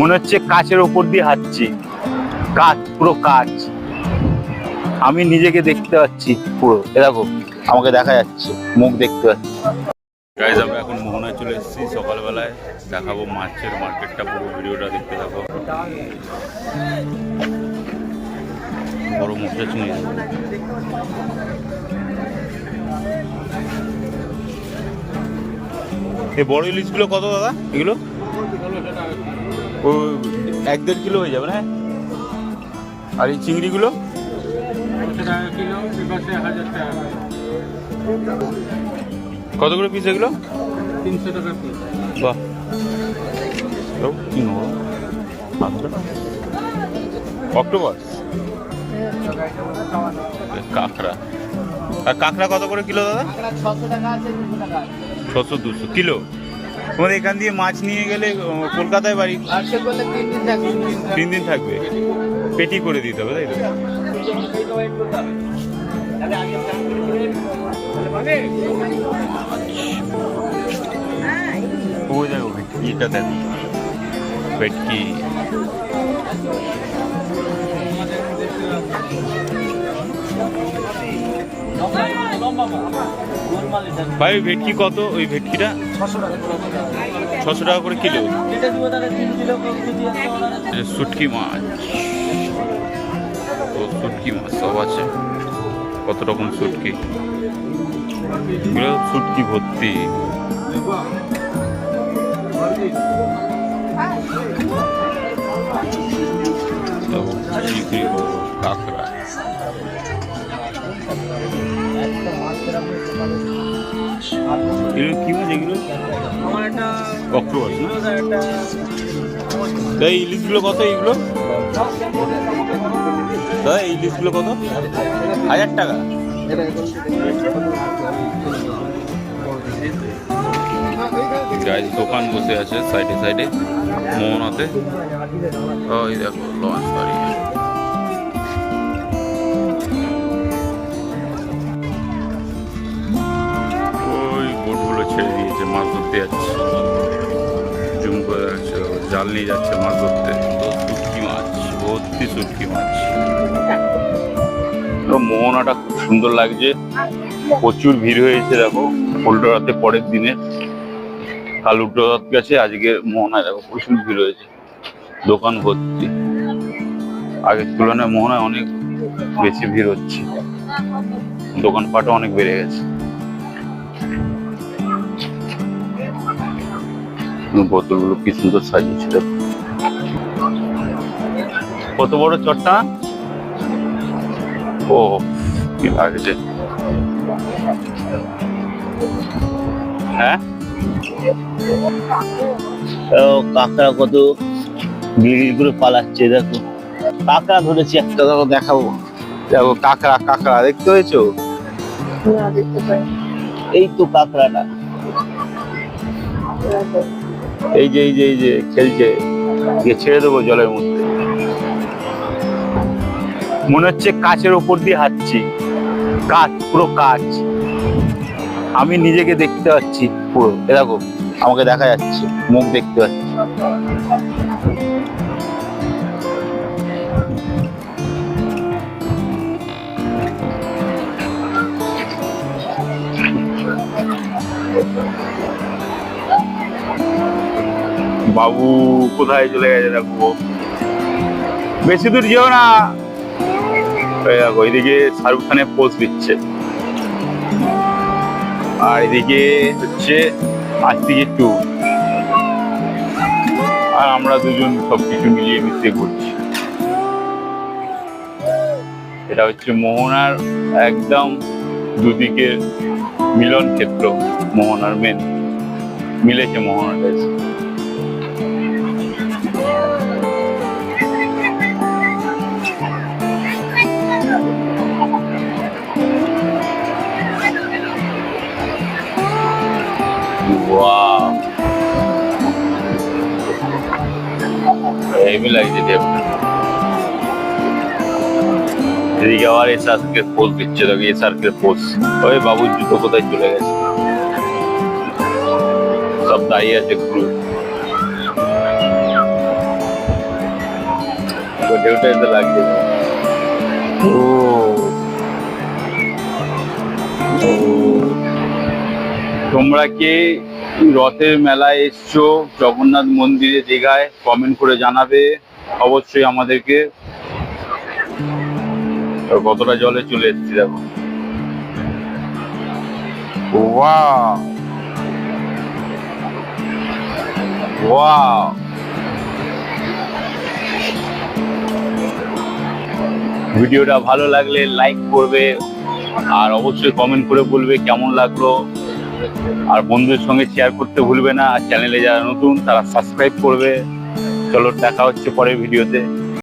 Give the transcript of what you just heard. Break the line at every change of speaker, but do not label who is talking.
মনে হচ্ছে কাচের ওপর দিয়ে হাঁটছি। কাচ, পুরো কাচ। আমি নিজেকে দেখতে পাচ্ছি পুরো। এরকম আমাকে দেখা যাচ্ছে, মুখ দেখতে পাচ্ছি। গাইজ আমরা এখন মোহনায় চলে এসেছি সকালবেলায়। দেখাবো মাছের মার্কেটটা, পুরো ভিডিওটা দেখতে থাকো। বড় মুখটা এই বড় ইলিশগুলো কত দাদা? এগুলো? ও এক দেড় কিলো হয়ে যাবে না? আর এই চিংড়িগুলো? কত করে পিস এগুলো?
তিনশো টাকা পিস
বাহ কি নেব? অক্টোবর? কাঁকড়া। আর কাঁকড়া কত করে কিলো দাদা?
ছশো দুশো
কিলো? তোমাদের এখান দিয়ে মাছ নিয়ে গেলে কলকাতায় বাড়ি?
তিন দিন থাকবে।
পেটি করে দিতে হবে তাই তো? দেখো। ভেটকি। ভাই ওই ভেটকি কত? ওই ভেটকিটা? ছশো টাকা করে কিলো। শুটকি মাছ। ও শুটকি মাছ সব আছে। কত রকম শুটকি? এগুলো শুটকি ভর্তি। তো চিংড়ি কাঁকড়া এগুলো কি মাছ এগুলো?
আমার একটা
অক্টোপাস না? এই ইলিশগুলো কত এইগুলো? দাদা এই ইলিশগুলো কত? হাজার টাকা। গাইজ দোকান বসে আছে সাইডে সাইডে মোহনাতে। ওই দেখো লঞ্চ দাঁড়িয়ে মাছ ধরতে যাচ্ছে। জুম করে যাচ্ছে, জাল নিয়ে যাচ্ছে মাছ ধরতে। তো মাছ, ভর্তি শুটকি মাছ। তো মোহনাটা খুব সুন্দর লাগছে। প্রচুর ভিড় হয়েছে, দেখো। উল্টো রাতে পরের দিনে। কাল উল্টো রাত গেছে, আজকে মোহনায় দেখো, প্রচুর ভিড় হয়েছে। দোকান ভর্তি। আগের তুলনায় মোহনায় অনেক বেশি ভিড় হচ্ছে। দোকানপাটও অনেক বেড়ে গেছে। বোতলগুলো কি সুন্দর সাজিয়েছে দেখো কত বড় চটটা? ও কি লাগছে। হ্যাঁ? কাঁকড়া কত গিল করে পালাচ্ছে দেখো। কাঁকড়া ধরেছি একটা দেখো দেখাবো। দেখো কাঁকড়া কাঁকড়া দেখতে হয়েছো এই তো কাঁকড়াটা। এই যে এই যে এই যে, খেলছে। গিয়ে ছেড়ে দেবো জলের মধ্যে। মনে হচ্ছে কাচের ওপর দিয়ে হাঁটছি। কাচ, পুরো কাচ। আমি নিজেকে দেখতে পাচ্ছি পুরো। এরকম আমাকে দেখা যাচ্ছে, মুখ দেখতে পাচ্ছি। বাবু কোথায় চলে গেছে দেখো? বেশি দূর যেও না। এদিকে শাহরুখ খানের পোস্ট দিচ্ছে। আর এদিকে হচ্ছে থেকে টু আর আমরা দুজন সবকিছু মিলিয়ে মিশিয়ে করছি। এটা হচ্ছে মোহনার একদম দুদিকে মিলন ক্ষেত্র মোহনার মেন মিলেছে মোহনাটা। হেভি লাগছে টেপটা এদিকে আবার এস আর্কের পোজ দিচ্ছে দেখো এস আর্কের পোজ ওই বাবুর জুতো কোথায় চলে গেছে সব দাঁড়িয়ে আছে গ্রুপ দেখো ঢেউটা এতে লাগছে ও ও তোমরা কে রথের মেলায় এসছো, জগন্নাথ মন্দিরে দীঘায় কমেন্ট করে জানাবে, অবশ্যই আমাদেরকে। কতটা জলে চলে এসেছি দেখো। ভিডিওটা ভালো লাগলে লাইক করবে, আর অবশ্যই কমেন্ট করে বলবে কেমন লাগল। আর বন্ধুদের সঙ্গে শেয়ার করতে ভুলবে না। আর চ্যানেলে যারা নতুন, তারা সাবস্ক্রাইব করবে। চলো, দেখা হচ্ছে পরের ভিডিওতে